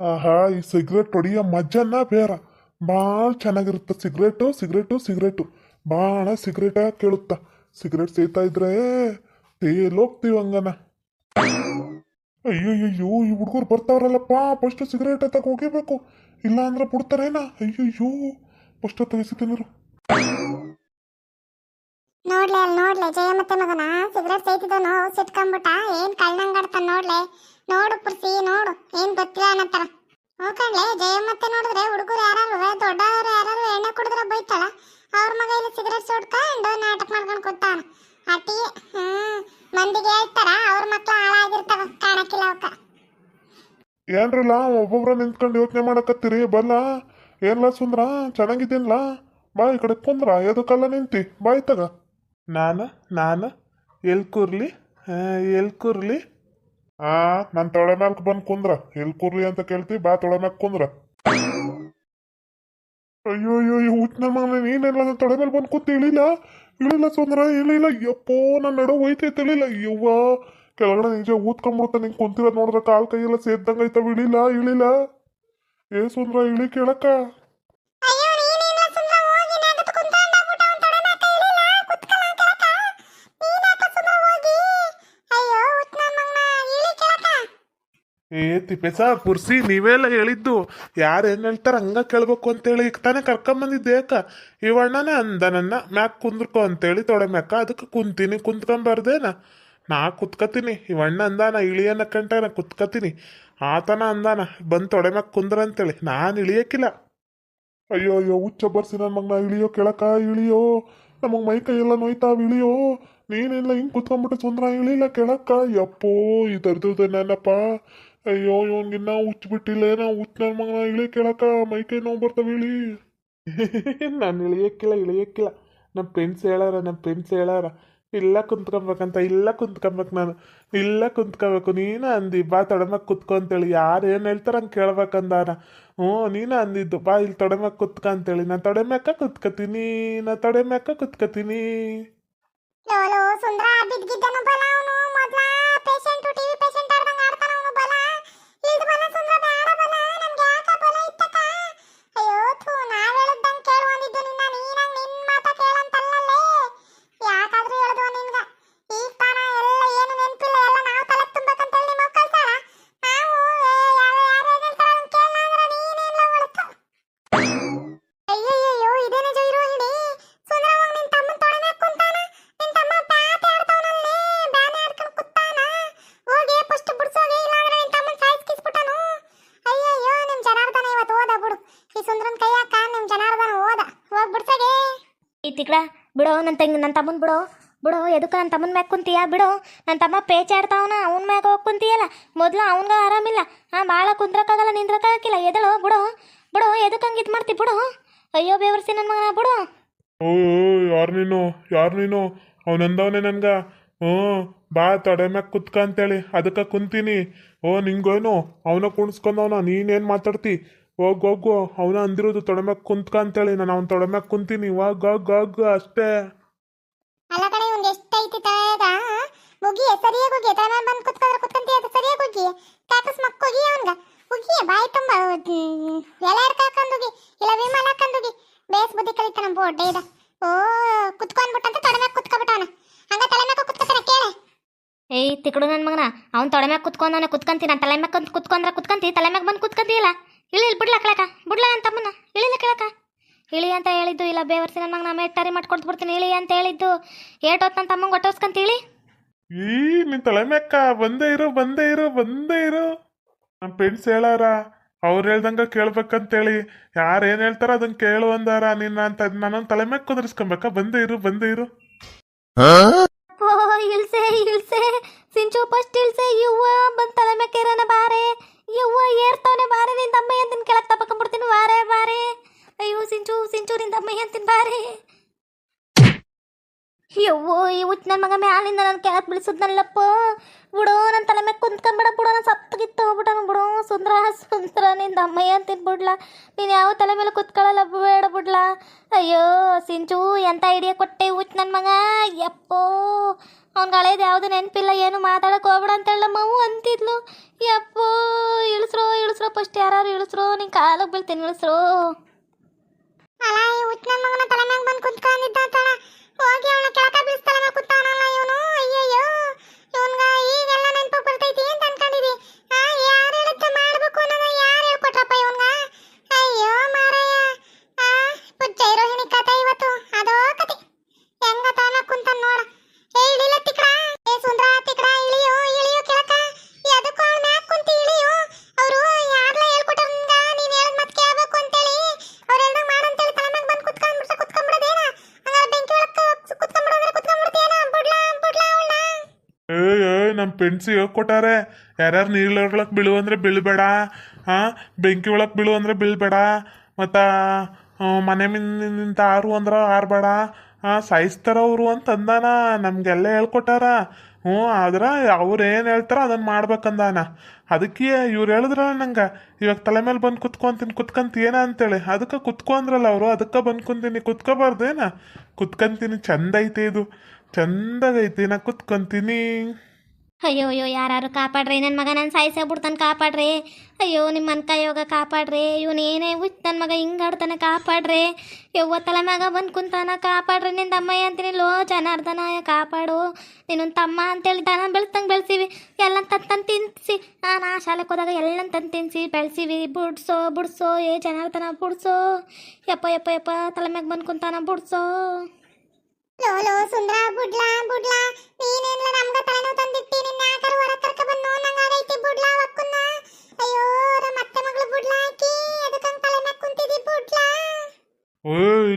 ಆಹಾ, ಈ ಸಿಗರೇಟ್ ಹೊಡಿಯೋ ಮಜನ್ನ ಬೇರ ಭಾಳ ಚೆನ್ನಾಗಿರುತ್ತೆ ಸಿಗರೇಟು ಸಿಗರೇಟು ಸಿಗರೇಟು. ಭಾಳ ಸಿಗರೇಟ ಕೇಳುತ್ತ. ಸಿಗರೇಟ್ ಸೇತಾ ಇದ್ರೆ ತೇಲೋಗ್ತೀವಿ ಹಂಗನ. ಅಯ್ಯಯ್ಯೋ ಈ ಹುಡುಗರು ಬರ್ತಾವ್ರಲ್ಲಪ್ಪ ಫಸ್ಟ್ ಸಿಗರೇಟ್ ತಗ ಹೋಗಿಬೇಕು ಇಲ್ಲ ಅಂದ್ರೆ ಬಿಡ್ತಾರೇನ ಅಯ್ಯಯ್ಯೋ ಫಸ್ಟ್ ತೆಗಿಸಿದ್ದೀನಿರು ನೋಡ್ಲೆ ಅಲ್ಲಿ ನೋಡ್ಲೆ, ಜಯ ಮತ್ತೆ ಮಗನ, ಸಿಗರೇಟ್ ಸೇತಿದನು ಸಿಟ್ಕೊಂಡ್ಬಿಟ್ಟ ಏನ್ ಕಳ್ಳಂಗಾಡ್ತಾನ ನೋಡ್ಲೆ. ನೋಡು ಪುರ್ಸಿ, ನೋಡು, ಏನ್ ಗೊತ್ತಿಲ್ಲ ಅನ್ನತ್ತಾರ ಹೋಗ್ಕಂಡ್ಲೆ ಜಯಮ್ಮತ್ತೆ ಮತ್ತೆ ನೋಡಿದ್ರೆ ಹುಡುಗರು ಯಾರು ದೊಡ್ಡವರು ಯಾರು ಎಣ್ಣೆ ಕುಡಿದ್ರೆ ಬೈತಾಳ. ಅವ್ರ ಮಗ ಇಲ್ಲಿ ಸಿಗರೇಟ್ ಸುಡ್ಕೊಂಡು ನಾಟಕ ಮಾಡ್ಕೊಂಡು ಕೂತಾನ. ಅಟಿ ಹ್ಮ್, ಮಂದಿಗೆ ಹೇಳ್ತಾರ, ಅವ್ರ ಮಕ್ಳು ಹಾಳಾಗಿರ್ತಾವ, ಕಾಣಕ್ಕಿಲ್ಲ ಅವಕ್ಕ. ಏನ್ರಲ್ಲ, ಒಬ್ಬೊಬ್ರ ನಿಂತ್ಕೊಂಡು ಯೋಚನೆ ಮಾಡಕತ್ತೀರಿ ಬಲ್ಲ ಏನ್ಲ ಸುಂದ್ರ, ಚೆನ್ನಾಗಿದ್ದೀನ್ಲ? ಬಾ, ಈ ಕಡೆ ಕುಂದ್ರ, ಎದಕ್ಕೆಲ್ಲ ನಿಂತಿ? ಬಾಯ್ ನಾನು ನಾನು, ಎಲ್ ಕೂರ್ಲಿ? ಎಲ್ ಕೂರ್ಲಿ? ಆ ನನ್ನ ತೊಳೆ ಮ್ಯಾಲ್ ಬಂದು ಕುಂದ್ರ. ಎಲ್ ಕೂರ್ಲಿ ಅಂತ ಕೇಳ್ತಿ, ಬಾ ತೊಳೆ ಮ್ಯಾಲ್ ಕುಂದ್ರ. ಅಯ್ಯೋ ಅಯ್ಯೋ ಮಗನ ನನ್ನ ತೊಳೆ ಮೇಲೆ ಬಂದು ಕೂತಿ ಇಳಿಲ್ಲ ಇಳಿಲ್ಲ ಸುಂದ್ರ, ಇಳಿಲ್ಲ. ಯಪ್ಪೋ ನನ್ನ ನಡು ಹೋಯ್ತೈತೆ ಇಳಿಲ್ಲ ಯವ್ವ, ಕೆಳಗಡೆ ನಿಜ ಊತ್ಕೊಂಡ್ಬಿಡುತ್ತ ನಿಂಗೆ ಕುಂತಿರೋದು ನೋಡಿದ್ರೆ ಕಾಲ್ ಕೈಯೆಲ್ಲ ಸೇದ್ದಂಗೆ ಐತವ ಇಳಿಲ್ಲ ಇಳಿಲ್ಲ. ಏ ಸುಂದ್ರ, ಇಳಿ ಕೇಳಕ್ಕ. ಏ ತಿಪ್ಪೇಸ ಪುರ್ಸಿ ನೀವೆಲ್ಲ ಹೇಳಿದ್ದು. ಯಾರು ಏನು ಹೇಳ್ತಾರ ಹಂಗ ಕೇಳ್ಬೇಕು ಅಂತೇಳಿ ಈಗ ತಾನೇ ಕರ್ಕೊಂಬಂದಿದ್ದೆ ಯಾಕ? ಇವಣ್ಣನೇ ಅಂದ ನನ್ನ ಮ್ಯಾಕ್ ಕುಂದ್ರಕೋ ಅಂತೇಳಿ ತೊಡೆ ಮ್ಯಾಕ. ಅದಕ್ಕೆ ಕುಂತೀನಿ, ಕುಂತ್ಕೊಂಬಾರ್ದೇನ? ನಾ ಕುತ್ಕತೀನಿ. ಇವಣ್ಣ ಅಂದಾನ ಇಳಿಯನ್ನ ಕಂಟ ನಾ ಕುತ್ಕತೀನಿ. ಆತನ ಅಂದಾನ, ಬಂದು ತೊಡೆ ಮ್ಯಾಕ್ ಕುಂದ್ರ ಅಂತೇಳಿ. ನಾನು ಇಳಿಯಕ್ಕಿಲ್ಲ ಅಯ್ಯೋ ಅಯ್ಯೋ, ಹುಚ್ಚ ಬರ್ಸಿ ನನ್ನ ಮಗನ, ಇಳಿಯೋ ಕೆಳಕ, ಇಳಿಯೋ. ನಮಗೆ ಮೈ ಕೈ ಎಲ್ಲ ನೋಯ್ತಾ ಇಳಿಯೋ. ನೀನೆಲ್ಲ ಹಿಂಗೆ ಕುತ್ಕೊಂಡ್ಬಿಟ್ಟು ಸುಂದ್ರ, ಇಳಿಲ್ಲ ಕೆಳಕ್ಕ ಯಪ್ಪೋ, ಈ ದರ್ದು ನನ್ನಪ್ಪ ಅಯ್ಯೋ ಇವನ್ಗಿನ್ನ ಬಿಟ್ಟಿಲ್ಲ. ನಾ ಹುಚ್ಚ ನನ್ನ ಮಗನ? ಇಳಿ ಕೇಳಕ್ಕ ಮೈ ಕೈ ನೋವು ಬರ್ತವೆ ಇಳಿ. ನಾನು ಇಳಿಯಕ್ಕಿಲ್ಲ ಇಳಿಯಕ್ಕಿಲ್ಲ ನಮ್ಮ ಪೆನ್ಸ್ ಹೇಳಾರ ನಮ್ಮ ಪೆನ್ಸ್ ಹೇಳಾರ. ಇಲ್ಲ ಕುಂತ್ಕೊಬೇಕಂತ ಇಲ್ಲ ಕುಂತ್ಕೊಬೇಕು ನಾನು. ಇಲ್ಲ ಕುಂತ್ಕೋಬೇಕು. ನೀನು ಅಂದಿ ಬಾ ತೊಡಮ್ಯಾಗ ಕುತ್ಕೊ ಅಂತೇಳಿ. ಯಾರು ಏನು ಹೇಳ್ತಾರೆ ಹಂಗೆ ಕೇಳ್ಬೇಕಂದಾರ ಹ್ಞೂ ನೀನು ಅಂದಿದ್ದು ಬಾ ಇಲ್ಲಿ ತೊಡೆಮ್ಯಾಗ ಕುತ್ಕ ಅಂತೇಳಿ. ನಾನು ತೊಡೆಮ್ಯಾಕ ಕುತ್ಕತೀನಿ ನಾ ತೊಡೆಮ್ಯಾಕ ಕುತ್ಕತೀನಿ. ಸುಂದ್ರ ಬಿದ್ಗಿದ್ದನು ಬಲ ಅವನು ಮೊದಲ ಪೇಷಂಟ್ TV ನನ್ನ ತಂಗಿ ನನ್ನ ತಮ್ಮನ ಬಿಡು. ಬಿಡು, ಎದಕ್ಕೆ ನನ್ನ ತಮ್ಮನ ಮ್ಯಾಗ ಕುಂತೀಯ? ಬಿಡು. ನನ್ನ ತಮ್ಮ ಪೇಚಾಡ್ತಾವನ, ಅವನ ಮ್ಯಾಗ ಹೋಗಿ ಕುಂತೀಯಲ್ಲ? ಮೊದಲು ಅವನ್ಗ ಆರಾಮಿಲ್ಲ. ಹಾಂ ಭಾಳ ಕುಂದ್ರಕ್ಕಾಗಲ್ಲ ನಿಂದ್ರಕ್ಕಾಗಿಲ್ಲ ಎದಳು? ಬಿಡು. ಬಿಡು ಎದಕ್ಕೆ ಹಂಗೆ ಇದು ಮಾಡ್ತಿ? ಬಿಡು. ಅಯ್ಯೋ, ಬೇವರ್ಸಿ ನನ್ನ ಮಗನ, ಬಿಡು. ಓ, ಯಾರು ನೀನು? ಯಾರು ನೀನು? ಅವನಂದವನೇ ನನ್ಗ. ಹ್ಞೂ, ಬಾ, ತೊಡೆ ಮ್ಯಾಗ ಕುತ್ಕ ಅಂತೇಳಿ ಅದಕ್ಕೆ ಕುಂತೀನಿ. ಓ, ನಿಂಗೇನು? ಅವನ ಕುಣಿಸ್ಕೊಂಡವನ. ನೀನೇನು ಮಾತಾಡ್ತಿ? ಹೋಗ್ ಹೋಗು ಅವನ ಅಂದಿರೋದು ತೊಡೆ ಮ್ಯಾಗ ಕುಂತ್ಕ ಅಂತೇಳಿ. ನಾನು ಅವ್ನ ತೊಡೆ ಮ್ಯಾಗ ಕುಂತೀನಿ. ಹೋಗ್ ಹೋಗ್ ಹೋಗ್ ಅಷ್ಟೇ. ಅಲ್ಲ ಕಣೆ ಇವ್ನ್ಗ್ ಎಷ್ಟೈತಿ ಆ? ಮುಗಿ ಸರಿಯಾಗಿ ಹೋಗಿ. ಮೇಲೆ ಬಂದು ಕುತ್ಕೊಂಡ್ರೆ ಕುತ್ಕೊಂತೀಯ ಅದು ಸರಿಯಾಗಿ ಹೋಗಿ? ಕಾಕಸ್ ಮಕ್ಕೋಗಿ ಅವನ್ಗ. ಹೋಗಿ ಬಾಯಿ ತುಂಬ ಎಲೆ ಹಾಕೊಂಡು ಹೋಗಿ. ಇಲ್ಲ ವಿಮಲ್ ಹಾಕೊಂಡು ಹೋಗಿ. ಬೇಸ್ ಬುದ್ಧಿ ಕಲಿತಾನ ಬೋರ್ಡ್ ಇದ. ಓ ಕುತ್ಕೊಂಡ್ಬಿಟ್ಟಂತ ತೊಡೆ ಮ್ಯಾಗ ಕುತ್ಕೊಬಿಟ್ಟವನ ಹಂಗ ತಲೆ ಮ್ಯಾಗ ಕುತ್ಕೊತಾನೆ ಕೇಳೆ. ಏಯ್ ತಿಕ್ಕಡು ನನ್ನ ಮಗನ. ಅವ್ನ ತೊಡೆ ಮ್ಯಾಗ ಕುತ್ಕೊಂಡು ನಾನು ಕುತ್ಕಂತಿ ನಾನು ತಲೆ ಮ್ಯಾಗ ಕುಂತ್ ಕುತ್ಕೊಂಡ್ರೆ ಕುತ್ಕಂತಿ ತಲೆ ಮ್ಯಾಗ ಬಂದು ಕುತ್ಕಂತಿಯಲ್ಲ? ಇಳಿ ಇಲ್ಲಿ ಬಿಡ್ಲಾ ಕಳಕ. ಬಿಡ್ಲಾ ನನ್ನ ತಮ್ಮನ ಇಳಿಲ್ಲ ಕೇಳಕ. ಇಳಿ ಅಂತ ಹೇಳಿದ್ದು ಇಲ್ಲ ಬೇವರ್ಸಿ ನನ್ನ ನಮ್ಮ ಎಟ್ಟಾರಿ ಮಾಡ್ಕೊಡ್ತು ಬಿಡ್ತೀನಿ. ಇಳಿ ಅಂತ ಹೇಳಿದ್ದು. ಏಟೊತ್ತು ನನ್ನ ತಮ್ಮಂಗೆ ಒಟ್ಟೋಸ್ಕಂತ ಇಳಿ. ಈ ನಿನ್ ತಲೆ ಮೆಕ್ಕ ಬಂದೇ ಇರು ಬಂದೇ ಇರು ಬಂದೇ ಇರು. ನಮ್ಮ ಫ್ರೆಂಡ್ಸ್ ಹೇಳಾರ ಅವ್ರು ಹೇಳ್ದಂಗ ಕೇಳ್ಬೇಕಂತೇಳಿ. ಯಾರು ಏನು ಹೇಳ್ತಾರ ಅದನ್ನ ಕೇಳು ಅಂದಾರ. ನಿನ್ನ ಅಂತ ನಾನು ತಲೆ ಮ್ಯಾಕ್ ಕುದುರಿಸ್ಕೊಬೇಕಾ? ಬಂದೇ ಇರು ಬಂದೇ ಇರು. ಓ ಇಳ್ಸೆ ಇಳ್ಸೆ. ಸಿಂಚು ಫಸ್ಟ್ ಇಳ್ಸೆ ಯವ್ವ. ನನ್ನ ಮಗ ಮ್ಯಾಲಿಂದ ನನ್ನ ಕೆಳಗೆ ಬೀಳಿಸಿದ್ನಲ್ಲಪ್ಪ. ಬಿಡೋ ನನ್ನ ತಲೆ ಮೇಲೆ ಕುಂತ್ಕೊಂಡ್ಬಿಡ ಬಿಡೋ, ನಾನು ಸಪ್ಪಗಿತ್ತು ಹೋಗ್ಬಿಟ್ಟನು ಬಿಡೋ. ಸುಂದ್ರ ಸುಂದ್ರ, ನಿಂದ ಅಮ್ಮಯ್ಯ ಅಂತೀನಿ ಬಿಡ್ಲ. ನೀನು ಯಾವ ತಲೆ ಮೇಲೆ ಕುತ್ಕೊಳ್ಳಲ್ಲ, ಬೇಡ ಬಿಡ್ಲ. ಅಯ್ಯೋ, ಸಿಂಚು, ಎಂತ ಐಡಿಯಾ ಕೊಟ್ಟೆ ಉತ್ ನನ್ನ ಮಗ? ಯಪ್ಪೋ, ಅವ್ನಿಗೆ ಹಳೇದು ಯಾವುದು ನೆನಪಿಲ್ಲ, ಏನು ಮಾತಾಡಕ್ಕೆ ಹೋಗ್ಬೇಡ ಅಂತೇಳ ಮಗು ಅಂತಿದ್ಲು. ಯಪ್ಪೋ, ಇಳಿಸ್ರೋ ಇಳಿಸ್ರೋ ಫಸ್ಟ್ ಯಾರು ಇಳಿಸ್ರು, ನಿನ್ ಕಾಲಿಗೆ ಬೀಳ್ತೀನಿ, ಇಳಿಸ್ರು. ಅಲ್ಲ, ಈ ನನ್ನ ಮಗನ ತಲೆ ಮ್ಯಾಗ ಬಂದು ಕುತ್ಕೊಂಡಿದ್ದ ಹೋಗಿ ಅವನ ಕೆಳಕ ನಮ್ಮ ಪೆನ್ಸಿ ಹೇಳ್ಕೊಟ್ಟಾರೆ. ಯಾರ್ಯಾರು ನೀರ್ಲೊಳಗೆ ಬೀಳು ಅಂದ್ರೆ ಬೀಳಬೇಡ. ಹಾಂ ಬೆಂಕಿ ಒಳಗೆ ಬೀಳು ಅಂದ್ರೆ ಬೀಳಬೇಡ. ಮತ್ತು ಮನೆ ನಿಂತ ಆರು ಅಂದ್ರೆ ಆರ್ಬೇಡ. ಹಾಂ ಅಂತ ಅಂದಾನ. ನಮಗೆಲ್ಲ ಹೇಳ್ಕೊಟ್ಟಾರ. ಹ್ಞೂ, ಆದ್ರೆ ಅವ್ರು ಏನು ಹೇಳ್ತಾರ ಅದನ್ನು ಮಾಡ್ಬೇಕಂದಾನ. ಅದಕ್ಕೆ ಇವ್ರು ಹೇಳಿದ್ರ ನಂಗೆ, ಇವಾಗ ತಲೆ ಮೇಲೆ ಬಂದು ಕುತ್ಕೊಂತೀನಿ ಕುತ್ಕಂತೀನ ಅಂತೇಳಿ. ಅದಕ್ಕೆ ಕುತ್ಕೊ ಅಂದ್ರಲ್ಲ ಅವರು, ಅದಕ್ಕೆ ಬಂದು ಕುಂತೀನಿ. ಕುತ್ಕೋಬಾರ್ದೇನ? ಕುತ್ಕಂತೀನಿ ಚಂದ ಐತೆ ಇದು. ಚಂದಾಗೈತಿ, ನಾ ಕುತ್ಕೊಂತೀನಿ. ಅಯ್ಯೋ ಅಯ್ಯೋ ಯಾರು ಕಾಪಾಡ್ರಿ. ನನ್ನ ಮಗ ನಾನು ಸಾಯಿಸೇ ಬಿಡ್ತಾನೆ ಕಾಪಾಡ್ರಿ. ಅಯ್ಯೋ ನಿಮ್ಮ ಮನ್ಕ ಯೋಗ ಕಾಪಾಡ್ರಿ. ಇವನೇನೇ ಹುಚ್ಚ ನನ್ನ ಮಗ ಹಿಂಗೆ ಆಡ್ತಾನೆ, ಕಾಪಾಡ್ರಿ. ಯವ್ವ ತಲೆ ಮಗ ಬಂದು ಕುಂತಾನ, ಕಾಪಾಡ್ರಿ. ನಿಂದ ಅಮ್ಮಯ್ಯ ಅಂತೀನಿ, ಲೋ ಜನಾರ್ದನ ಕಾಪಾಡು. ನೀನು ತಮ್ಮ ಅಂತೇಳಿ ದನ ಬೆಳೆಸ್ತಂಗೆ ಬೆಳೆಸಿವಿ. ಎಲ್ಲ ತಂದು ತಿನ್ಸಿ. ನಾನು ಆ ಶಾಲೆಗೆ ಹೋದಾಗ ಎಲ್ಲ ತಂದು ತಿನ್ಸಿ, ಬೆಳೆಸಿವಿ. ಬುಡ್ಸೋ ಬುಡ್ಸೋ, ಏ ಜನಾರ್ದನ, ಬುಡ್ಸೋ. ಯಪ್ಪ ಯಪ್ಪ ಯಪ್ಪ, ತಲೆ ಮ್ಯಾಗ ಬಂದು ಕುಂತಾನ, ಬುಡ್ಸೋ. ಲೋ ಲೋ, ಸುಂದ್ರ, ಬುಡ್ಲಾ ಬುಡ್ಲಾ ನಮ್ಗ ತಲೆನೋವು ತಂದಿಟ್ಟಿ ನಿನ್ನ ಯಾಕಾರ ಹೊರ ಕರ್ಕ ಬಂದು ನಂಗಾಗೈತಿ ಬುಡ್ಲಾ ಒಕ್ಕನ್ನ ಅಯ್ಯೋ ನಮ್ಮ ಅತ್ತೆ ಮಗಳು ಬುಡ್ಲಾ ಹಾಕಿ ಅದಕ್ಕಂಗ್ ತಲೆ ಮ್ಯಾಗ ಕುಂತಿದಿ ಬುಡ್ಲಾ ಓಯ್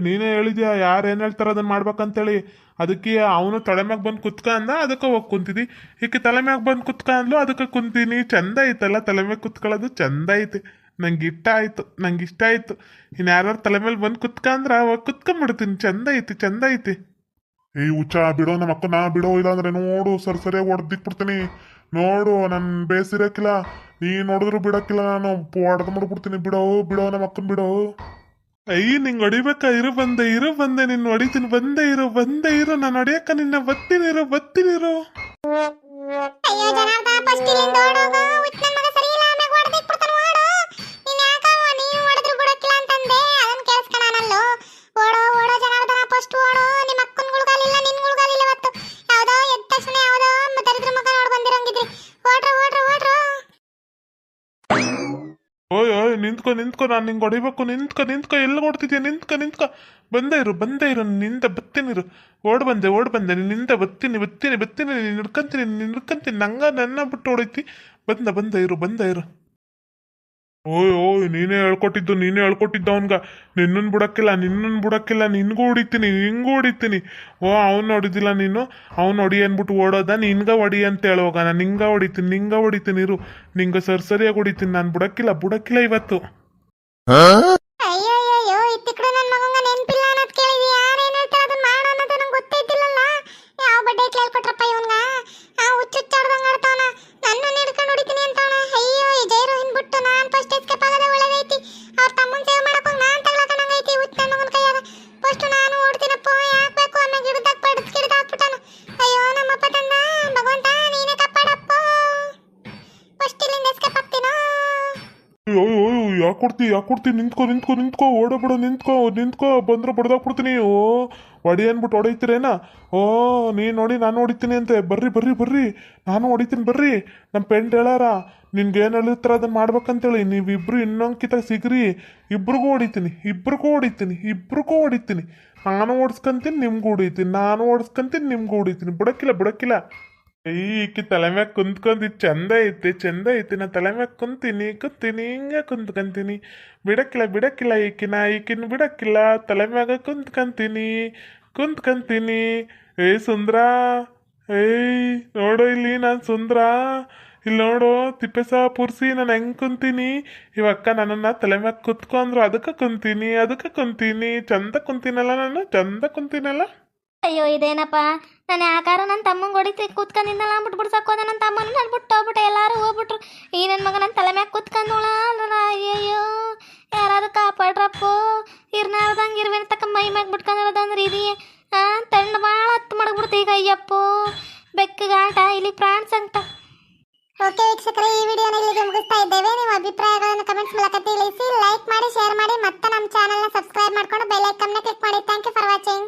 ಹೇಳಿದ್ಯಾ ಯಾರು ಏನು ಹೇಳ್ತಾರ ಅದನ್ನ ಮಾಡ್ಬೇಕಂತೇಳಿ. ಅದಕ್ಕೆ ಅವನು ತಲೆ ಮ್ಯಾಗ ಬಂದು ಕುತ್ಕ ಅಂದ, ಅದಕ್ಕೆ ಹೋಗಿ ಕುಂತಿದ್ದಿ. ಈಕೆ ತಲೆ ಮ್ಯಾಗ ಬಂದು ಕುತ್ಕ ಅಂದ್ಲು, ಅದಕ್ಕೆ ಕುಂತೀನಿ. ಚಂದ ಐತಲ್ಲ, ತಲೆ ಮ್ಯಾಗ ಕುತ್ಕೊಳ್ಳೋದು ಚಂದ ಐತೆ. ನಂಗೆ ಇಷ್ಟ ಆಯ್ತು, ನಂಗೆ ಇಷ್ಟ ಆಯ್ತು. ಇನ್ನು ತಲೆ ಮೇಲೆ ಬಂದು ಕುತ್ಕ ಅವಾಗ ಕುತ್ಕೊಂಡ್ಬಿಡ್ತೀನಿ ಚಂದ ಐತಿ ಚಂದ ಐತಿ. ಏ, ಹುಚ್ಚ, ಬಿಡೋ ನಮ್ಮ ಅಕ್ಕನ, ಬಿಡೋ, ಇಲ್ಲಾಂದ್ರೆ ನೋಡು, ಸರಿ ಸರಿಯಾಗಿ ಹೊಡೆದಿಕ್ಬಿಡ್ತೀನಿ ನೋಡು, ನನ್ ಬೇಸಿರಕ್ಕಿಲ್ಲ ನೀ ನೋಡಿದ್ರು ಬಿಡಕ್ಕಿಲ್ಲ ನಾನು ಹೊಡೆದು ಮಾಡ್ಬಿಡ್ತೀನಿ. ಬಿಡೋ ಬಿಡೋ ನಮ್ಮ ಅಕ್ಕನ್ ಬಿಡೋ. ಅಯ್ಯ ನಿಂಗೆ ಹೊಡಿಬೇಕಾ? ಇರು ಬಂದೆ ಇರು ಬಂದೆ, ನಿನ್ನ ಹೊಡಿತೀನಿ. ಬಂದೆ, ಇರು ಬಂದೆ, ಇರು. ನಾನು ಹೊಡಿಯಕ್ಕ ನಿನ್ನ ಬತ್ತೀನಿ ಇರು ಬತ್ತೀನಿ ಇರು. ಅಯ್ಯೋ ಜನಾರ್ದ ಫಸ್ಟ್ ಇಲ್ಲಿಂದ ಓಡೋಗು ಹುಚ್ಚ ಮಗ ನಿಂತ್ಕೊ, ನಾನು ನಿಂಗೆ ಹೊಡಿಬೇಕು. ನಿಂತ್ಕೊ ನಿಂತ್ಕೊ, ಎಲ್ಲಿ ಓಡ್ತಿದ್ಯಾ? ನಿಂತ್ಕೊ ನಿಂತ್ಕೊ. ಬಂದೇ ಇರು ಬಂದೇ ಇರು ನಿಂದ ಬತ್ತಿನಿರು ಓಡ್ ಬಂದೆ ಓಡ್ ಬಂದೆ. ನಿನ್ನಿಂದ ಬತ್ತೀನಿ ಬತ್ತೀನಿ ಬತ್ತೀನಿ. ನೀನು ನಿಡ್ಕಂತೀನಿ ನೀನು ಹಿಡ್ಕಂತೀನಿ. ನಂಗ, ನನ್ನ ಬಿಟ್ಟು ಹೊಡಿತಿ. ಬಂದ ಬಂದ ಇರು ಬಂದ ಇರು. ಓಯ್ ಓಯ್, ನೀನೇ ಹೇಳ್ಕೊಟ್ಟಿದ್ದು ನೀನೇ ಹೇಳ್ಕೊಟ್ಟಿದ್ದು ಅವನ್ಗ. ನಿನ್ನನ್ನು ಬಿಡಕ್ಕಿಲ್ಲ ನಿನ್ನನ್ನು ಬಿಡಕ್ಕಿಲ್ಲ. ನಿನ್ಗೂ ಹೊಡಿತೀನಿ ನಿಂಗೂ ಹೊಡಿತೀನಿ. ಓ, ಅವ್ನು ಹೊಡಿದಿಲ್ಲ ನೀನು? ಅವ್ನು ಹೊಡಿ ಅಂದ್ಬಿಟ್ಟು ಓಡೋದ? ನಿನ್ಗ ಹೊಡಿ ಅಂತ ಹೇಳುವಾಗ ನಾನು ನಿಂಗ ಹೊಡಿತೀನಿ ನಿಂಗ ಹೊಡಿತೀನಿ ಇರು. ನಿಂಗ ಸರ್ ಸರಿಯಾಗಿ ಹೊಡಿತೀನಿ, ನಾನು ಬಿಡಕ್ಕಿಲ್ಲ ಬಿಡಕ್ಕಿಲ್ಲ ಇವತ್ತು. ಅಯ್ಯೋ ಕೊಡ್ತಿ ಯಾಕೆ ಕೊಡ್ತಿ, ನಿಂತ್ಕೋ ನಿಂತ್ಕೋ, ನಿಂತ್ಕೊ ಓಡಬಿಡು ನಿಂತ್ಕೋ ನಿಂತ್ಕೋ, ಬಂದ್ರೆ ಬಡ್ದಾಕ್ಬಿಡ್ತೀನಿ ಓ, ಒಡಿ ಅನ್ಬಿಟ್ಟು ಹೊಡೀತಿರೇನಾ? ಓ, ನೀನು ನೋಡಿ ನಾನು ಹೊಡಿತೀನಿ ಅಂತೆ. ಬರ್ರಿ ಬರ್ರಿ ಬರ್ರಿ. ನಾನು ಹೊಡಿತೀನಿ, ಬರ್ರಿ. ನಮ್ಮ ಪೆಂಡ್ ಹೇಳಾರ ನಿನ್ಗೆ ಏನು ಹೇಳಿರ್ತಾರ ಅದನ್ನು ಮಾಡ್ಬೇಕಂತೇಳಿ. ನೀವಿಬ್ರು ಇನ್ನೊಂದ್ಕಿತ ಸಿಗ್ರಿ. ಇಬ್ರಿಗೂ ಹೊಡಿತೀನಿ ಇಬ್ರಿಗೂ ಹೊಡಿತೀನಿ ಇಬ್ರಿಗೂ ಹೊಡಿತೀನಿ. ನಾನು ಓಡಿಸ್ಕೊಂತೀನಿ, ನಿಮ್ಗೂ ಹೊಡಿತೀನಿ. ನಾನು ಓಡಿಸ್ಕೊಂತೀನಿ, ನಿಮ್ಗೂ ಹೊಡಿತೀನಿ. ಬಿಡಕ್ಕಿಲ್ಲ ಬಿಡಕ್ಕಿಲ್ಲ ಈಕಿ ತಲೆ ಮ್ಯಾಗ ಕುಂತ್ಕೊಂಡಿ ಚಂದ ಐತಿ ಚಂದ ಐತಿ ನಾ ತಲೆ ಮ್ಯಾಗ ಕುಂತೀನಿ ಕುಂತೀನಿ ಹಿಂಗೆ ಕುಂತ್ಕೊಂತೀನಿ ಬಿಡಕ್ಕಿಲ್ಲ ಬಿಡಕ್ಕಿಲ್ಲ ಈಕಿನ ಈಕಿನ ಬಿಡಕ್ಕಿಲ್ಲ ತಲೆ ಮ್ಯಾಗ ಕುಂತ್ಕೊಂತೀನಿ ಕುಂತ್ಕೊಂತೀನಿ ಏಯ್ ಸುಂದ್ರ ಏಯ್ ನೋಡು ಇಲ್ಲಿ ನಾನು ಸುಂದ್ರ ಇಲ್ಲಿ ನೋಡು ತಿಪ್ಪೆಸ ಪುರ್ಸಿ ನಾನು ಹೆಂಗೆ ಕುಂತೀನಿ ಇವಕ್ಕ ನನ್ನನ್ನು ತಲೆ ಮ್ಯಾಗ ಕುತ್ಕೊಂಡ್ರು ಅದಕ್ಕೆ ಕುಂತೀನಿ ಅದಕ್ಕೆ ಕುಂತೀನಿ ಚಂದ ಕುಂತೀನಲ್ಲ ನಾನು ಚಂದ ಕುಂತೀನಲ್ಲ ಅಯ್ಯೋ, ಇದೇನಪ್ಪ? ನಾನು ಯಾಕಾರ ನನ್ನ ತಮ್ಮನ ಹೊಡಿತಿ ಕೂತ್ಕೊಂಡಿದ್ದಲ್ಲ ಅಂದ್ಬಿಟ್ಟು ಬಿಡ್ಸಕ್ಕೋದ ನನ್ನ ತಮ್ಮನ ಅನ್ಬಿಟ್ಟು ಹೋಗ್ಬಿಟ್ಟು ಎಲ್ಲರೂ ಹೋಗ್ಬಿಟ್ರು. ಈ ನನ್ನ ಮಗ ನನ್ನ ತಲೆ ಮ್ಯಾಗ ಕೂತ್ಕೊಂಡೋಳ ಅಯ್ಯೋ ಯಾರಾದರೂ ಕಾಪಾಡ್ರಪ್ಪು. ಇರ್ನಾರ್ದಂಗೆ ಇರ್ವೇನ ತಕ್ಕ ಮೈ ಮ್ಯಾಗ ಬಿಟ್ಕೊಂಡ್ರದಂದ್ರೆ ಇದು. ತಣ್ಣ ಭಾಳ ಹತ್ತು ಮಡಗ್ಬಿಡ್ತು ಈಗ ಅಯ್ಯಪ್ಪು. ಬೆಕ್ಕಗಾಟ ಇಲ್ಲಿ ಪ್ರಾಣ್ಸ್ ಅಂತ ಓಕೆ ವೀಕ್ಷಕರೇ, ಈ ವಿಡಿಯೋನ ಇಲ್ಲಿಗೆ ಮುಗಿಸ್ತಾ ಇದ್ದೇವೆ. ನಿಮ್ಮ ಅಭಿಪ್ರಾಯಗಳನ್ನು ಕಮೆಂಟ್ಸ್ ಮೂಲಕ ತಿಳಿಸಿ ಲೈಕ್ ಮಾಡಿ ಶೇರ್ ಮಾಡಿ, ಮತ್ತೆ ನಮ್ಮ ಚಾನಲ್ನ ಸಬ್ಸ್ಕ್ರೈಬ್ ಮಾಡ್ಕೊಂಡು ಬೆಲ್ ಐಕನ್ನ ಕ್ಲಿಕ್ ಮಾಡಿ. Thank you for watching